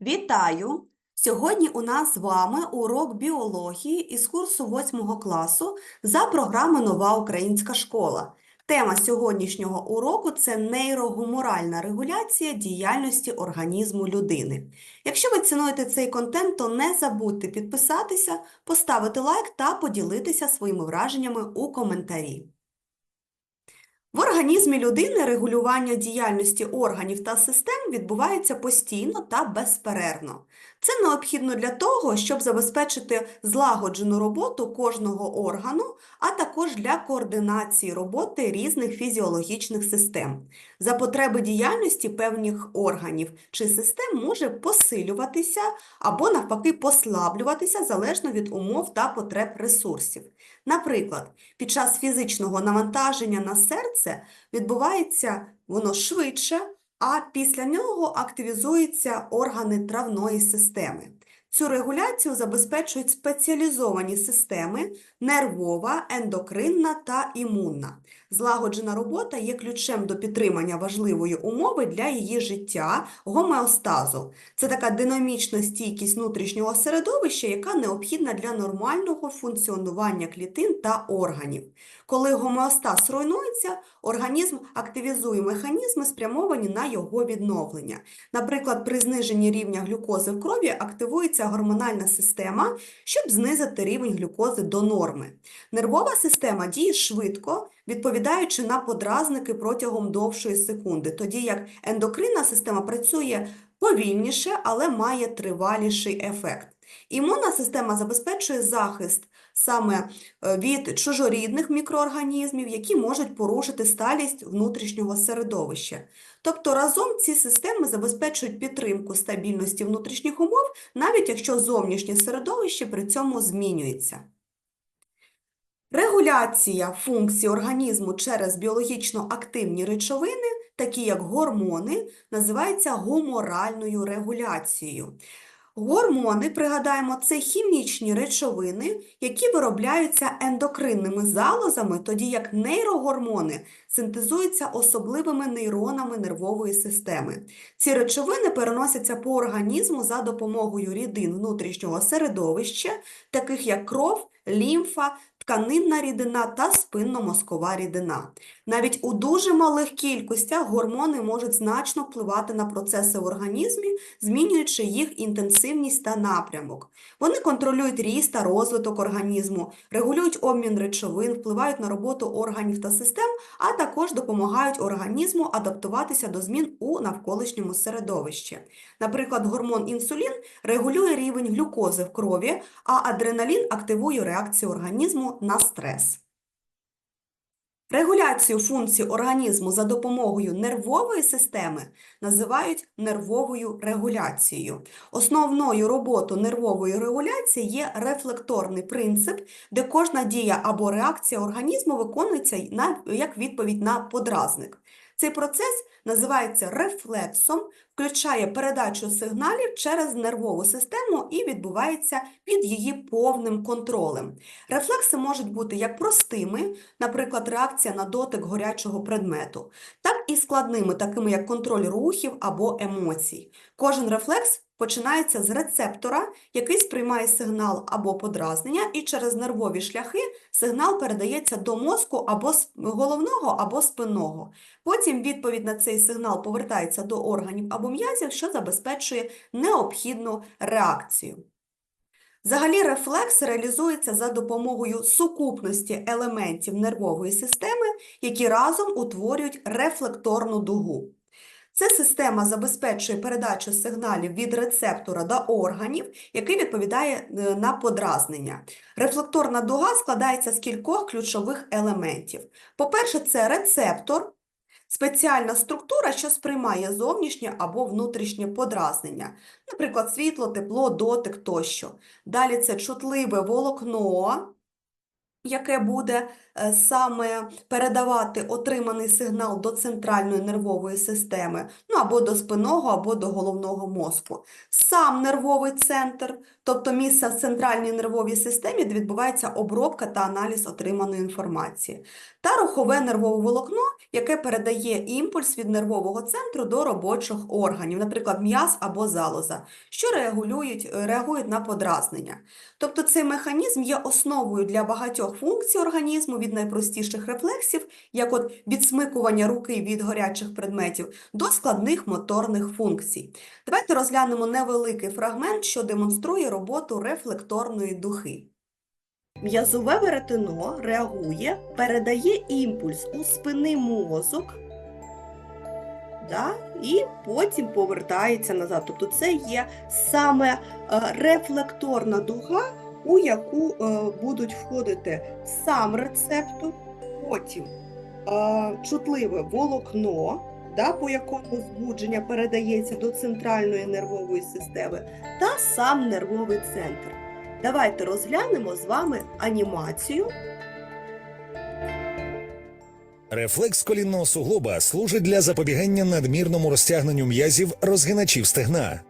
Вітаю! Сьогодні у нас з вами урок біології із курсу 8 класу за програмою Нова українська школа. Тема сьогоднішнього уроку це нейрогуморальна регуляція діяльності організму людини. Якщо ви цінуєте цей контент, то не забудьте підписатися, поставити лайк та поділитися своїми враженнями у коментарі. В організмі людини регулювання діяльності органів та систем відбувається постійно та безперервно. Це необхідно для того, щоб забезпечити злагоджену роботу кожного органу, а також для координації роботи різних фізіологічних систем. За потреби діяльності певних органів чи систем може посилюватися або навпаки послаблюватися залежно від умов та потреб ресурсів. Наприклад, під час фізичного навантаження на серце відбувається воно швидше, а після нього активізуються органи травної системи. Цю регуляцію забезпечують спеціалізовані системи нервова, ендокринна та імунна. Злагоджена робота є ключем до підтримання важливої умови для її життя гомеостазу. Це така динамічна стійкість внутрішнього середовища, яка необхідна для нормального функціонування клітин та органів. Коли гомеостаз руйнується, організм активізує механізми, спрямовані на його відновлення. Наприклад, при зниженні рівня глюкози в крові активується гормональна система, щоб знизити рівень глюкози до норми. Нервова система діє швидко, відповідаючи на подразники протягом довшої секунди, тоді як ендокринна система працює повільніше, але має триваліший ефект. Імунна система забезпечує захист саме е, від чужорідних мікроорганізмів, які можуть порушити сталість внутрішнього середовища. Тобто разом ці системи забезпечують підтримку стабільності внутрішніх умов, навіть якщо зовнішнє середовище при цьому змінюється. Регуляція функцій організму через біологічно активні речовини, такі як гормони, називається гуморальною регуляцією. Гормони, пригадаємо, це хімічні речовини, які виробляються ендокринними залозами, тоді як нейрогормони синтезуються особливими нейронами нервової системи. Ці речовини переносяться по організму за допомогою рідин внутрішнього середовища, таких як кров, лімфа, тканинна рідина та спинномозкова рідина. Навіть у дуже малих кількостях гормони можуть значно впливати на процеси в організмі, змінюючи їх інтенсивність та напрямок. Вони контролюють ріст та розвиток організму, регулюють обмін речовин, впливають на роботу органів та систем, а також допомагають організму адаптуватися до змін у навколишньому середовищі. Наприклад, гормон інсулін регулює рівень глюкози в крові, а адреналін активує реакцію організму на стрес. Регуляцію функцій організму за допомогою нервової системи називають нервовою регуляцією. Основною роботою нервової регуляції є рефлекторний принцип, де кожна дія або реакція організму виконується як відповідь на подразник. Цей процес називається рефлексом, включає передачу сигналів через нервову систему і відбувається під її повним контролем. Рефлекси можуть бути як простими, наприклад, реакція на дотик горячого предмету, так і складними, такими як контроль рухів або емоцій. Кожен рефлекс починається з рецептора, який сприймає сигнал або подразнення, і через нервові шляхи сигнал передається до мозку або головного або спинного. Потім відповідь на цей сигнал повертається до органів або м'язів, що забезпечує необхідну реакцію. Взагалі рефлекс реалізується за допомогою сукупності елементів нервової системи, які разом утворюють рефлекторну дугу. Ця система забезпечує передачу сигналів від рецептора до органів, який відповідає е, на подразнення. Рефлекторна дуга складається з кількох ключових елементів. По-перше, це рецептор, спеціальна структура, що сприймає зовнішнє або внутрішнє подразнення, наприклад, світло, тепло, дотик тощо. Далі це чутливе волокно, яке буде е, саме передавати отриманий сигнал до центральної нервової системи, ну або до спинного, або до головного мозку. Сам нервовий центр, тобто місце в центральній нервовій системі, де відбувається обробка та аналіз отриманої інформації. Та рухове нервове волокно, яке передає імпульс від нервового центру до робочих органів, наприклад, м'яз або залоза, що реагують, реагують на подразнення. Тобто цей механізм є основою для багатьох функцій організму від найпростіших рефлексів, як от відсмикування руки від гарячих предметів, до складних моторних функцій. Давайте розглянемо невеликий фрагмент, що демонструє роботу рефлекторної духи. М'язове веретено реагує, передає імпульс у спинний мозок, да, і потім повертається назад. Тобто це є саме е, рефлекторна дуга, у яку е, будуть входити сам рецептор, потім е, чутливе волокно, да, по якому збудження передається до центральної нервової системи, та сам нервовий центр. Давайте розглянемо з вами анімацію. Рефлекс колінного суглоба служить для запобігання надмірному розтягненню м'язів розгиначів стегна.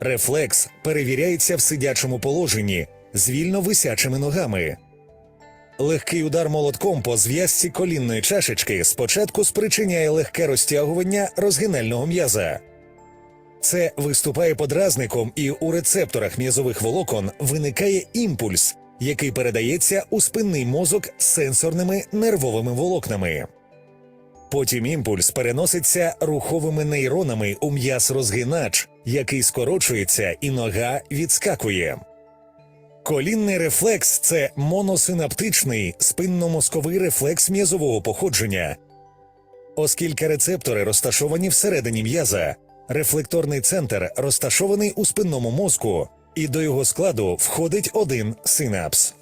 Рефлекс перевіряється в сидячому положенні з вільно висячими ногами. Легкий удар молотком по зв'язці колінної чашечки спочатку спричиняє легке розтягування розгинального м'яза. Це виступає подразником, і у рецепторах м'язових волокон виникає імпульс, який передається у спинний мозок сенсорними нервовими волокнами. Потім імпульс переноситься руховими нейронами у м'яз розгинач, який скорочується і нога відскакує. Колінний рефлекс це моносинаптичний спинномозковий рефлекс м'язового походження. Оскільки рецептори розташовані всередині м'яза, рефлекторний центр розташований у спинному мозку, і до його складу входить один синапс.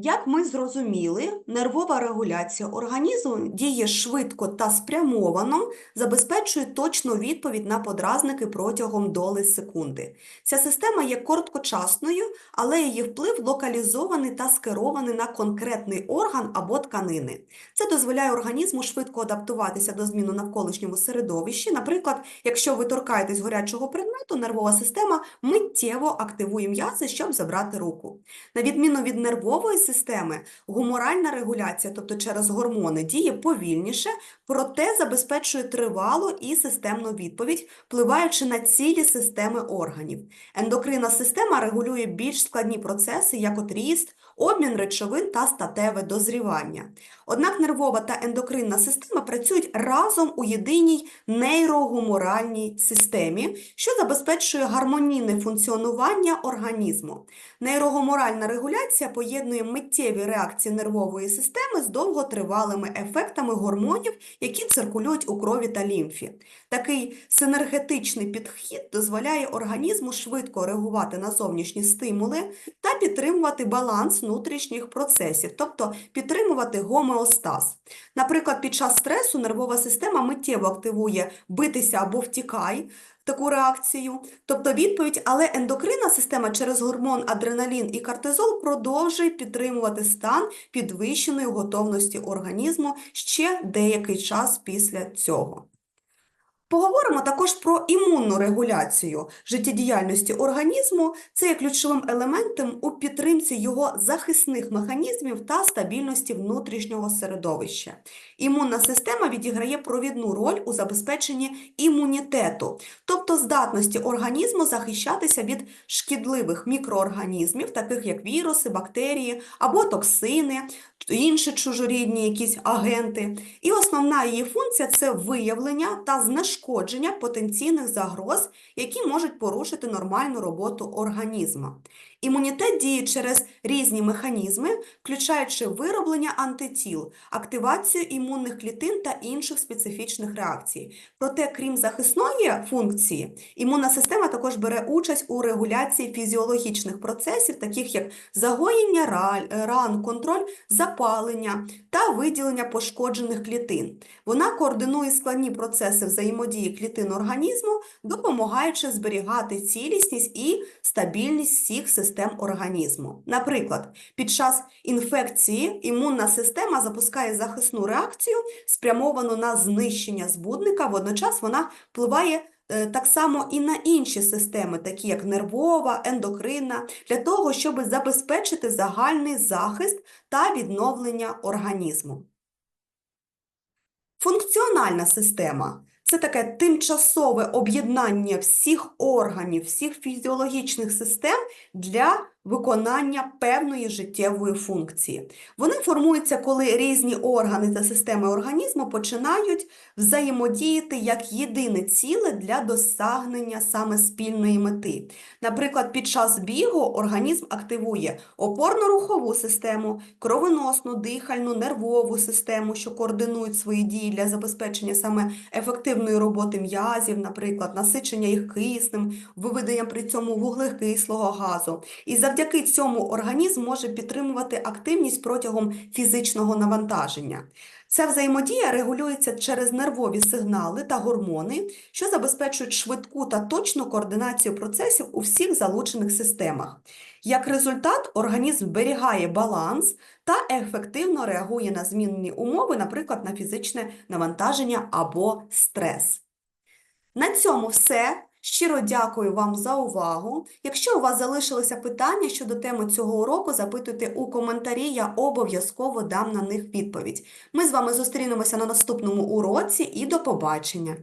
Як ми зрозуміли, нервова регуляція організму діє швидко та спрямовано, забезпечує точну відповідь на подразники протягом доли секунди. Ця система є короткочасною, але її вплив локалізований та скерований на конкретний орган або тканини. Це дозволяє організму швидко адаптуватися до змін у навколишньому середовищі. Наприклад, якщо ви торкаєтесь горячого предмету, нервова система миттєво активує м'язи, щоб забрати руку. На відміну від нервової системи, гуморальна регуляція, тобто через гормони, діє повільніше, проте забезпечує тривалу і системну відповідь, впливаючи на цілі системи органів. Ендокринна система регулює більш складні процеси, як от ріст, обмін речовин та статеве дозрівання. Однак нервова та ендокринна система працюють разом у єдиній нейрогуморальній системі, що забезпечує гармонійне функціонування організму. Нейрогуморальна регуляція поєднує миттєві реакції нервової системи з довготривалими ефектами гормонів, які циркулюють у крові та лімфі. Такий синергетичний підхід дозволяє організму швидко реагувати на зовнішні стимули та підтримувати баланс внутрішніх процесів, тобто підтримувати гомеостаз. Наприклад, під час стресу нервова система миттєво активує битися або втікай, таку реакцію, тобто відповідь, але ендокринна система через гормон адреналін і кортизол продовжує підтримувати стан підвищеної готовності організму ще деякий час після цього. Поговоримо також про імунну регуляцію життєдіяльності організму. Це є ключовим елементом у підтримці його захисних механізмів та стабільності внутрішнього середовища. Імунна система відіграє провідну роль у забезпеченні імунітету, тобто здатності організму захищатися від шкідливих мікроорганізмів, таких як віруси, бактерії або токсини, інші чужорідні якісь агенти. І основна її функція це виявлення та знешкодження потенційних загроз, які можуть порушити нормальну роботу організму. Імунітет діє через різні механізми, включаючи вироблення антитіл, активацію імунних клітин та інших специфічних реакцій. Проте, крім захисної функції, імунна система також бере участь у регуляції фізіологічних процесів, таких як загоєння ран, контроль запалення та виділення пошкоджених клітин. Вона координує складні процеси взаємодії клітин організму, допомагаючи зберігати цілісність і стабільність всіх систем організму. Наприклад, під час інфекції імунна система запускає захисну реакцію, спрямовану на знищення збудника, водночас вона впливає е, так само і на інші системи, такі як нервова, ендокринна, для того, щоб забезпечити загальний захист та відновлення організму. Функціональна система це таке тимчасове об'єднання всіх органів, всіх фізіологічних систем для виконання певної життєвої функції. Вони формуються, коли різні органи та системи організму починають взаємодіяти як єдине ціле для досягнення саме спільної мети. Наприклад, під час бігу організм активує опорно-рухову систему, кровоносну, дихальну, нервову систему, що координують свої дії для забезпечення саме ефективної роботи м'язів, наприклад, насичення їх киснем, виведення при цьому вуглекислого газу. І завдяки цьому організм може підтримувати активність протягом фізичного навантаження. Ця взаємодія регулюється через нервові сигнали та гормони, що забезпечують швидку та точну координацію процесів у всіх залучених системах. Як результат, організм зберігає баланс та ефективно реагує на змінні умови, наприклад, на фізичне навантаження або стрес. На цьому все. Щиро дякую вам за увагу. Якщо у вас залишилися питання щодо теми цього уроку, запитуйте у коментарі, я обов'язково дам на них відповідь. Ми з вами зустрінемося на наступному уроці і до побачення!